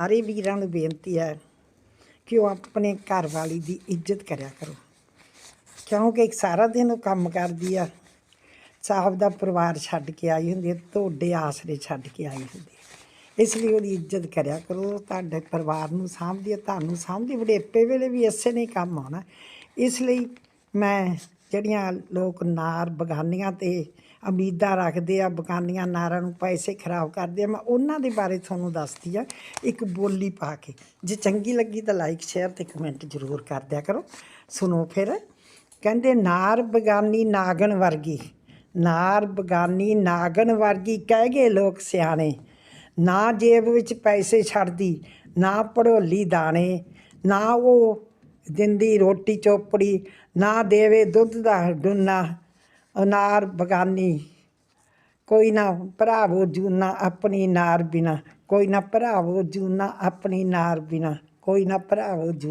ਸਾਰੇ ਵੀਰਾਂ ਨੂੰ ਬੇਨਤੀ ਹੈ ਕਿ ਉਹ ਆਪਣੇ ਘਰ ਵਾਲੀ ਦੀ ਇੱਜ਼ਤ ਕਰਿਆ ਕਰੋ। ਕਿਉਂਕਿ ਇੱਕ ਸਾਰਾ ਦਿਨ ਉਹ ਕੰਮ ਕਰਦੀ ਆ। ਸਾਹਿਬ ਦਾ ਪਰਿਵਾਰ ਛੱਡ ਕੇ ਆਈ ਹੁੰਦੀ ਹੈ ਤੁਹਾਡੇ ਆਸਰੇ ਛੱਡ ਕੇ ਆਈ ਹੁੰਦੀ ਹੈ ਇਸ ਲਈ ਉਹਦੀ ਇੱਜ਼ਤ ਕਰਿਆ ਕਰੋ। ਤੁਹਾਡੇ ਪਰਿਵਾਰ ਨੂੰ ਸਾਂਭਦੀ ਹੈ ਤੁਹਾਨੂੰ ਸਾਂਭਦੀ ਵਡੇਪੇ ਵੇਲੇ ਵੀ ਇਸੇ ਨੇ ਕੰਮ ਆਉਣਾ। ਇਸ ਲਈ ਮੈਂ ਜਿਹੜੀਆਂ ਲੋਕ ਨਾਰ ਬਗਾਨੀਆਂ ਤੇ ਉਮੀਦਾਂ ਰੱਖਦੇ ਆ, ਬਗਾਨੀਆਂ ਨਾਰਾਂ ਨੂੰ ਪੈਸੇ ਖਰਾਬ ਕਰਦੇ ਆ, ਮੈਂ ਉਹਨਾਂ ਦੇ ਬਾਰੇ ਤੁਹਾਨੂੰ ਦੱਸਦੀ ਆ, ਇੱਕ ਬੋਲੀ ਪਾ ਕੇ। ਜੇ ਚੰਗੀ ਲੱਗੀ ਤਾਂ ਲਾਈਕ ਸ਼ੇਅਰ ਤੇ ਕਮੈਂਟ ਜ਼ਰੂਰ ਕਰ ਦਿਆ ਕਰੋ। ਸੁਣੋ ਫਿਰ, ਕਹਿੰਦੇ ਨਾਰ ਬਗਾਨੀ ਨਾਗਣ ਵਰਗੀ, ਨਾਰ ਬਗਾਨੀ ਨਾਗਣ ਵਰਗੀ ਕਹਿ ਗਏ ਲੋਕ ਸਿਆਣੇ, ਨਾ ਜੇਬ ਵਿੱਚ ਪੈਸੇ ਛੱਡਦੀ, ਨਾ ਪੜੋਲੀ ਦਾਣੇ, ਨਾ ਉਹ ਦਿੰਦੀ ਰੋਟੀ ਚੋਪੜੀ, ਨਾ ਦੇਵੇ ਦੁੱਧ ਦਾ ਡੁੰਨਾ, ਅਨਾਰ ਬਗਾਨੀ। ਕੋਈ ਨਾ ਭਰਾਵੋ ਜੂਨਾ ਆਪਣੀ ਨਾਰ ਬਿਨਾ, ਕੋਈ ਨਾ ਭਰਾਵੋ ਜੂਨਾ ਆਪਣੀ ਨਾਰ ਬਿਨਾ, ਕੋਈ ਨਾ ਭਰਾਵੋ ਜੂ